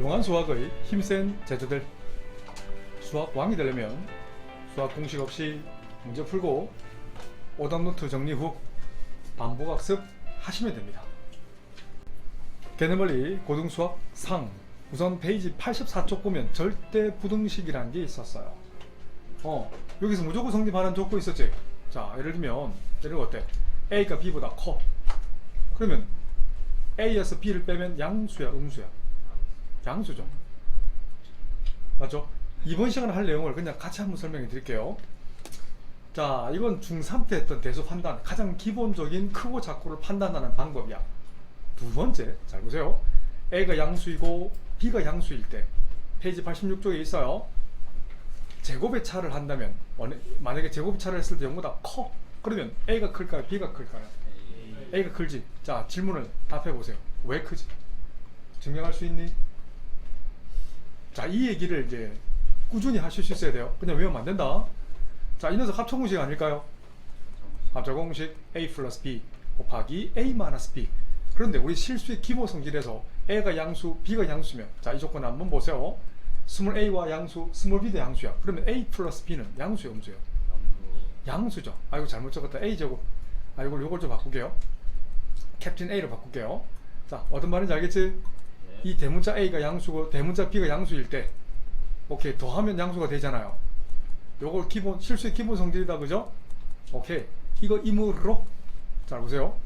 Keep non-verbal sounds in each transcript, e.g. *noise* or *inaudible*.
용한 수학의 힘센 제자들 수학 왕이 되려면 수학 공식 없이 문제 풀고 오답노트 정리 후 반복 학습 하시면 됩니다. 개념원리 고등수학 상 우선 페이지 84쪽 보면 절대 부등식이라는 게 있었어요. 어 여기서 무조건 성립하는 조건이 있었지. 자 예를 들면 예를 어때? A가 B보다 커. 그러면 A에서 B를 빼면 양수야 음수야? 양수죠. 맞죠? 이번 시간에 할 내용을 그냥 같이 한번 설명해 드릴게요. 자, 이건 중3 때 했던 대수 판단, 가장 기본적인 크고 작고를 판단하는 방법이야. 두 번째, 잘 보세요. A가 양수이고 B가 양수일 때, 페이지 86쪽에 있어요. 제곱의 차를 한다면, 만약에 제곱의 차를 했을 때 0보다 커. 그러면 A가 클까요? B가 클까요? A가 클지. 자, 질문을 답해 보세요. 왜 크지? 증명할 수 있니? 자, 이 얘기를 이제 꾸준히 하실 수 있어야 돼요. 그냥 외우면 안 된다. 자, 이 녀석 합쳐 공식 아닐까요? 합쳐 공식 a 플러스 b 곱하기 a 마이너스 b. 그런데 우리 실수의 기본 성질에서 a가 양수, b가 양수면 자, 이 조건 한번 보세요. 스몰 a와 양수, 스몰 b도 양수야. 그러면 a 플러스 b는 양수요, 음수요? 양수 죠. 아이고 잘못 적었다. a 제곱. 아이고 요걸 좀 바꿀게요. 캡틴 a로 바꿀게요. 자, 어떤 말인지 알겠지? 이 대문자 a가 양수고 대문자 b가 양수일 때 오케이 더하면 양수가 되잖아요. 요걸 기본 실수의 기본 성질이다 그죠? 오케이 이거 임으로 잘 보세요.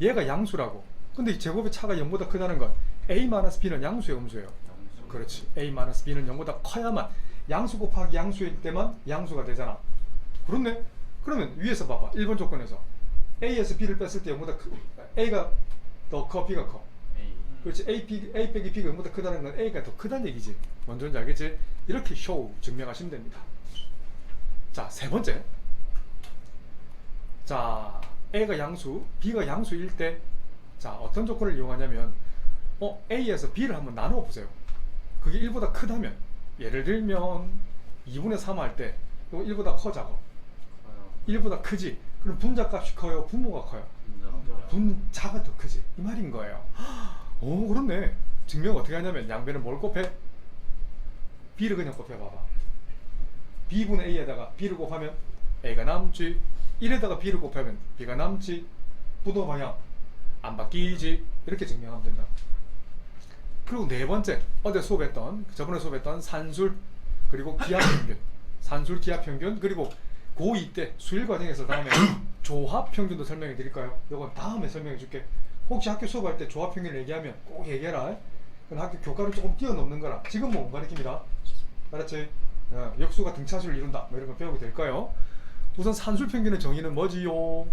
얘가 양수라고. 근데 이 제곱의 차가 0보다 크다는 건 a 마이너스 b는 양수예요, 음수예요. 그렇지. a 마이너스 b는 0보다 커야만 양수 곱하기 양수일 때만 양수가 되잖아. 그렇네. 그러면 위에서 봐봐. 1번 조건에서 a에서 b를 뺐을 때 0보다 크, a가 더 커, b가 커. 그렇지. A, B, A 빼기 B가 0보다 크다는 건 A가 더 크다는 얘기지. 뭔지 알겠지? 이렇게 쇼 증명하시면 됩니다. 자세 번째. 자 A가 양수 B가 양수일 때 자 어떤 조건을 이용하냐면 어 A에서 B를 한번 나누어 보세요. 그게 1보다 크다면 예를 들면 2분의 3 할 때 이거 1보다 커 작아 1보다 크지? 그럼 분자값이 커요? 분모가 커요. 분자가 더 크지. 이 말인 거예요 오 그렇네. 증명 어떻게 하냐면 양변을 뭘 곱해? b를 그냥 곱해봐봐. B분의 a에다가 b를 곱하면 a가 남지. 1에다가 b를 곱하면 b가 남지. 부도 방향 안 바뀌지. 이렇게 증명하면 된다. 그리고 네 번째 어제 수업했던 저번에 수업했던 산술 그리고 기하 평균. *coughs* 산술 기하 평균 그리고 고2 때 수일 과정에서 다음에 *coughs* 조합 평균도 설명해 드릴까요? 이건 다음에 설명해 줄게 혹시 학교 수업할 때 조합 평균을 얘기하면 꼭 얘기해라 그건 학교 교과를 조금 뛰어넘는 거라 지금 뭐못 가르칩니다 알았지? 어, 역수가 등차수를 이룬다 뭐 이런 거 배우게 될까요? 우선 산술 평균의 정의는 뭐지요?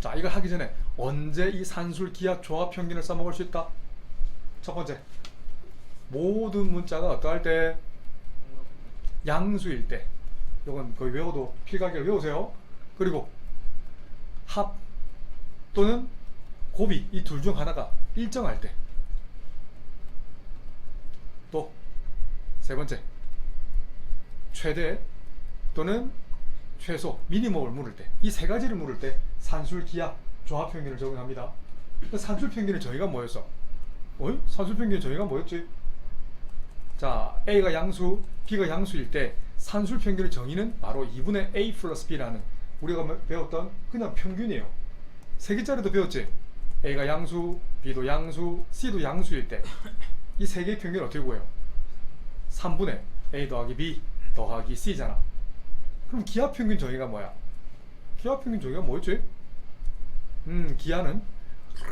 자 이걸 하기 전에 언제 이 산술 기하 조합 평균을 써먹을 수 있다? 첫 번째 모든 문자가 어떠할 때 양수일 때 이건 거의 외워도 필각을 외우세요 그리고 합 또는 곱이 이둘 중 하나가 일정할 때 또 세 번째 최대 또는 최소 미니멈을 물을 때 이 세 가지를 물을 때 산술 기하 조합 평균을 적용합니다. 그 산술 평균의 정의가 뭐였어? 어이? 산술 평균의 정의가 뭐였지? 자, A가 양수, B가 양수일 때 산술 평균의 정의는 바로 2분의 A 플러스 B라는 우리가 배웠던 그냥 평균이에요. 세 개짜리도 배웠지? A가 양수, B도 양수, C도 양수일 때 이 세 개의 평균을 어떻게 구해요? 3분의 A 더하기 B 더하기 C잖아. 그럼 기하 평균 정의가 뭐야? 기하 평균 정의가 뭐였지? 음, 기하는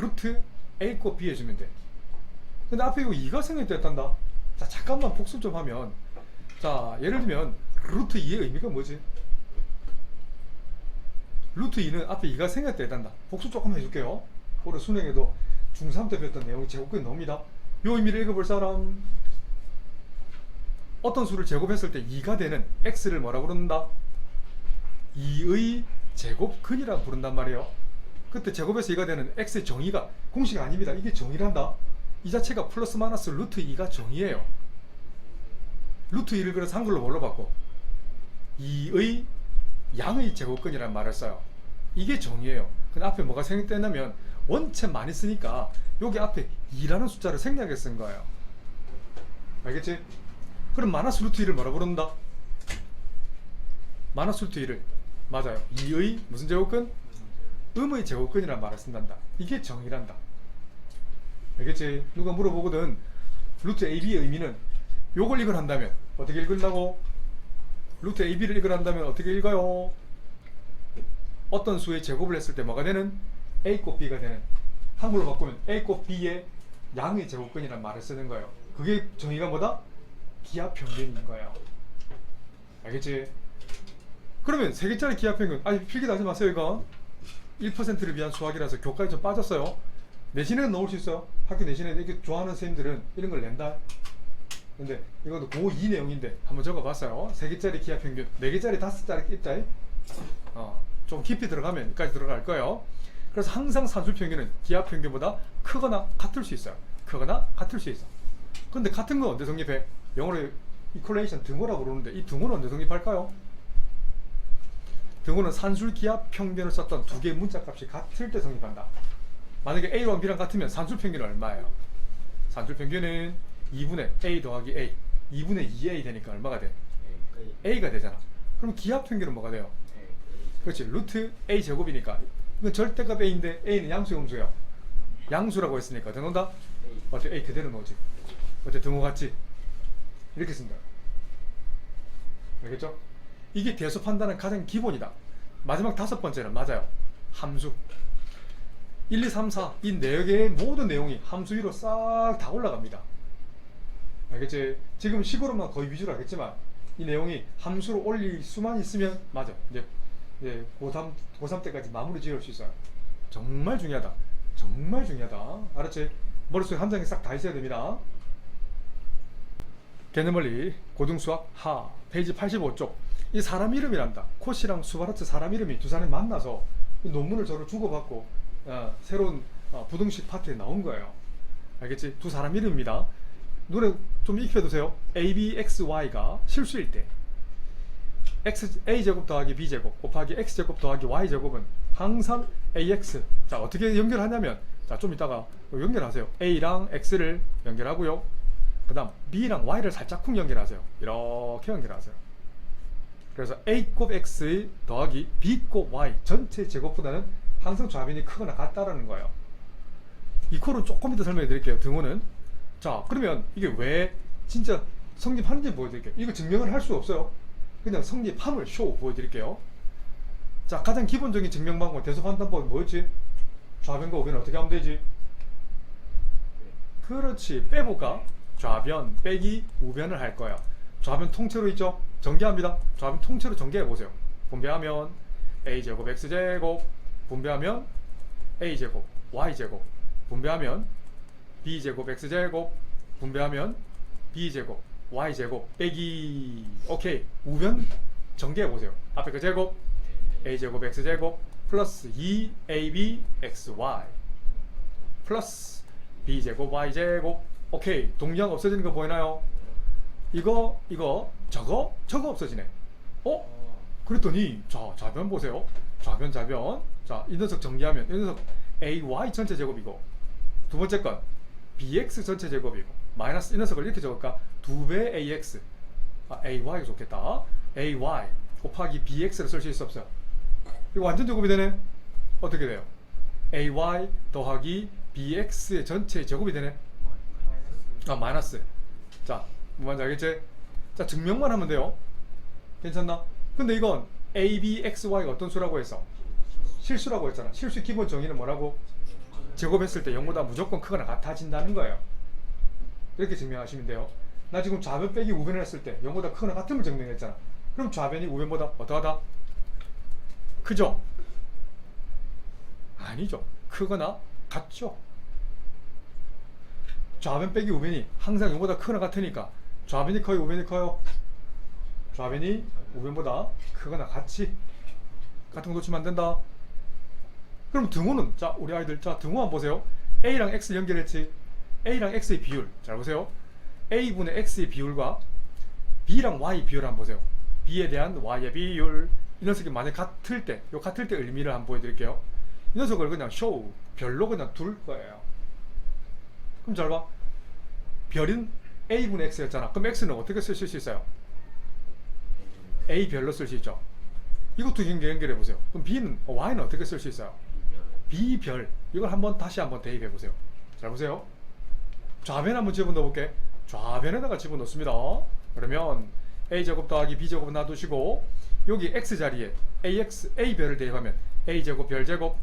루트 A 곱 B 해주면 돼. 근데 앞에 이거 2가 생략됐단다. 자, 잠깐만 복습 좀 하면. 자, 예를 들면, 루트 2의 의미가 뭐지? 루트 2는 앞에 2가 생략됐단다. 복습 조금 해줄게요. 올해 수능에도 중3 때 배웠던 내용이 제곱근이 나옵니다. 요 의미를 읽어볼 사람. 어떤 수를 제곱했을 때 2가 되는 x를 뭐라 부른다? 2의 제곱근이라 부른단 말이에요. 그때 제곱에서 2가 되는 x의 정의가 공식이 아닙니다. 이게 정의란다. 이 자체가 플러스 마이너스 루트 2가 정의예요. 루트 2를 그래서 한글로 뭘로 바꿔? 2의 양의 제곱근이라는 말을 써요. 이게 정의예요. 근데 앞에 뭐가 생략되냐면 원체 많이 쓰니까 여기 앞에 2라는 숫자를 생략해 쓴 거예요. 알겠지? 그럼 마이너스 루트 2를 뭐라 부른다? 마이너스 루트 2를 맞아요. 2의 무슨 제곱근? 음의 제곱근이란 말을 쓴단다. 이게 정의란다. 알겠지? 누가 물어보거든. 루트 AB의 의미는 요걸 읽으한다면 어떻게 읽는다고? 루트 AB를 읽으한다면 어떻게 읽어요? 어떤 수의 제곱을 했을 때 뭐가 되는? A 곱 B가 되는 한글로 바꾸면 A 곱 B의 양의 제곱근이란 말을 쓰는 거예요. 그게 정의가 뭐다? 기하 평균인 거예요. 알겠지? 그러면 세 개짜리 기하 평균 아니 필기도 하지 마세요 이거 1%를 위한 수학이라서 교과에 좀 빠졌어요. 내신에는 넣을 수 있어요. 학교 내신에 이렇게 좋아하는 선생님들은 이런 걸 낸다. 근데 이것도 고2 내용인데 한번 적어봤어요. 세 개짜리 기하 평균, 네 개짜리 다섯 짜리 있다. 어, 좀 깊이 들어가면 여기까지 들어갈 거예요. 그래서 항상 산술 평균은 기하 평균보다 크거나 같을 수 있어요. 크거나 같을 수 있어. 근데 같은 건 언제 성립해? 영어로 이퀄레이션 등호라고 그러는데 이 등호는 언제 성립할까요? 등호는 산술 기하 평균을 썼던 두 개의 문자 값이 같을 때 성립한다. 만약에 A랑 B랑 같으면 산술 평균은 얼마예요? 산술 평균은 2분의 A 더하기 A 2분의 2A 되니까 얼마가 돼? A가 되잖아. 그럼 기하 평균은 뭐가 돼요? 그렇지. 루트 A 제곱이니까 이건 절대값 A인데 A는 양수 음수예요. 양수라고 했으니까 등호다? 어때? A 그대로 넣지. 어때? 등호 같지? 이렇게 쓴다. 알겠죠? 이게 대수 판단은 가장 기본이다. 마지막 다섯 번째는 맞아요. 함수. 1, 2, 3, 4 이 네 개의 모든 내용이 함수 위로 싹 다 올라갑니다. 알겠지? 지금 식으로만 거의 위주로 하겠지만 이 내용이 함수로 올릴 수만 있으면 맞아. 이제 이제 고3 고3 때까지 마무리 지을 수 있어요. 정말 중요하다. 정말 중요하다. 알았지? 머릿속에 한 장이 싹 다 있어야 됩니다. 개념원리 고등수학 하 페이지 85쪽 이 사람 이름이란다 코시랑 수바르트 사람 이름이 두 사람이 만나서 이 논문을 서로 주고받고 어, 새로운 어, 부등식 파트에 나온 거예요 알겠지? 두 사람 이름입니다 노래 좀 익혀두세요 A, B, X, Y가 실수일 때 X, A제곱 더하기 B제곱 곱하기 X제곱 더하기 Y제곱은 항상 AX 자 어떻게 연결하냐면 자 좀 이따가 연결하세요 A랑 X를 연결하고요 그 다음 B랑 Y를 살짝 쿵 연결하세요. 이렇게 연결하세요. 그래서 A 곱 X 더하기 B 곱 Y 전체 제곱보다는 항상 좌변이 크거나 같다라는 거예요. 이 콜은 조금 이따 설명해 드릴게요. 등호는. 자, 그러면 이게 왜 진짜 성립하는지 보여드릴게요. 이거 증명을 할 수 없어요. 그냥 성립함을 쇼 보여드릴게요. 자, 가장 기본적인 증명 방법, 대수 판단법이 뭐였지? 좌변과 우변을 어떻게 하면 되지? 그렇지. 빼볼까? 좌변 빼기 우변을 할 거야. 좌변 통째로 있죠? 전개합니다. 좌변 통째로 전개해 보세요. 분배하면 a제곱 x제곱 분배하면 a제곱 y제곱 분배하면 b제곱 x제곱 분배하면 b제곱 y제곱 빼기. 오케이. 우변 전개해 보세요. 앞에 그 제곱 a제곱 x제곱 플러스 2ab xy 플러스 b제곱 y제곱. 오케이. 동량 없어지는 거 보이나요? 이거 이거 저거 저거 없어지네. 어? 그랬더니 자 좌변 보세요. 좌변 좌변. 자이 녀석 정리하면 이 녀석 ay 전체 제곱이고 두 번째 건 bx 전체 제곱이고 마이너스 이 녀석을 이렇게 적을까? 두배 ax. 아, ay가 좋겠다. ay 곱하기 bx를 쓸 수 있어 없어요. 이거 완전 제곱이 되네. 어떻게 돼요? ay 더하기 bx의 전체 제곱이 되네. 아 마이너스. 자 뭔지 알겠지? 자 증명만 하면 돼요. 괜찮나? 근데 이건 a, b, x, y가 어떤 수라고 했어? 실수라고 했잖아. 실수 기본 정의는 뭐라고? 제곱했을 때 0보다 무조건 크거나 같아진다는 거예요. 이렇게 증명하시면 돼요. 나 지금 좌변 빼기 우변을 했을 때 0보다 크거나 같음을 증명했잖아. 그럼 좌변이 우변보다 어떠하다? 크죠? 아니죠. 크거나 같죠. 좌변 빼기 우변이 항상 0보다 크거나 같으니까 좌변이 커요 우변이 커요? 좌변이 우변보다 크거나 같이 같은 거 놓치면 안 된다 그럼 등호는 자 우리 아이들 자 등호 한번 보세요 A랑 X 연결했지 A랑 X의 비율 잘 보세요 A분의 X의 비율과 B랑 Y 비율 한번 보세요 B에 대한 Y의 비율 이 녀석이 만약 같을 때 요 같을 때 의미를 한번 보여드릴게요 이 녀석을 그냥 show 별로 그냥 둘 거예요. 그럼 잘 봐. 별인 a분의 x였잖아. 그럼 x는 어떻게 쓰실 수 있어요? a 별로 쓸 수 있죠. 이것도 연결, 연결해 보세요. 그럼 b는 어, y는 어떻게 쓸 수 있어요? B 별 이걸 한번 다시 한번 대입해 보세요. 잘 보세요. 좌변 한번 집어넣어 볼게. 좌변에다가 집어넣습니다. 그러면 a 제곱 더하기 b 제곱 놔두시고 여기 x 자리에 ax a 별을 대입하면 a 제곱 별 제곱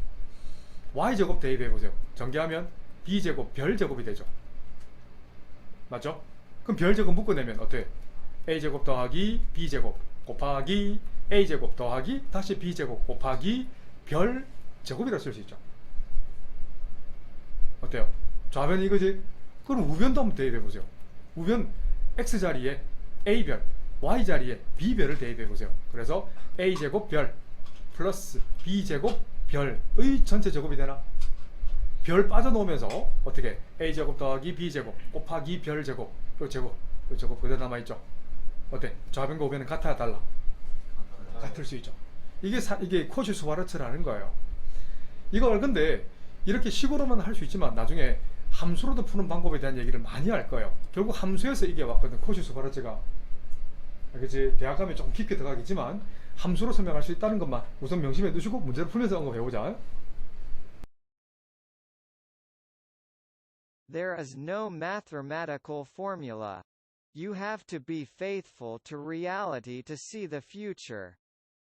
y 제곱 대입해 보세요. 전개하면 b 제곱 별 제곱이 되죠. 맞죠? 그럼 별 제곱 묶어내면 어때? a 제곱 더하기 b 제곱 곱하기 a 제곱 더하기 다시 b 제곱 곱하기 별 제곱이라 쓸 수 있죠. 어때요? 좌변이 이거지? 그럼 우변도 한번 대입해 보세요. 우변 x 자리에 a 별, y 자리에 b 별을 대입해 보세요. 그래서 a 제곱 별 플러스 b 제곱 별의 전체 제곱이 되나? 별 빠져놓으면서 어떻게 a 제곱 더하기 b 제곱 곱하기 별 제곱 요 제곱 요 제곱 그대로 남아 있죠. 어때? 좌변과 우변은 같아 달라? 같을 수 있죠. 이게 사, 이게 코시스 와르츠라는 거예요. 이걸 근데 이렇게 식으로만 할 수 있지만 나중에 함수로도 푸는 방법에 대한 얘기를 많이 할 거예요. 결국 함수에서 이게 왔거든. 코시스 와르츠가. 그치? 대학 가면 조금 깊게 들어가겠지만 함수로 설명할 수 있다는 것만 우선 명심해 두시고 문제를 풀면서 언급해 보자. There is no mathematical formula. You have to be faithful to reality to see the future.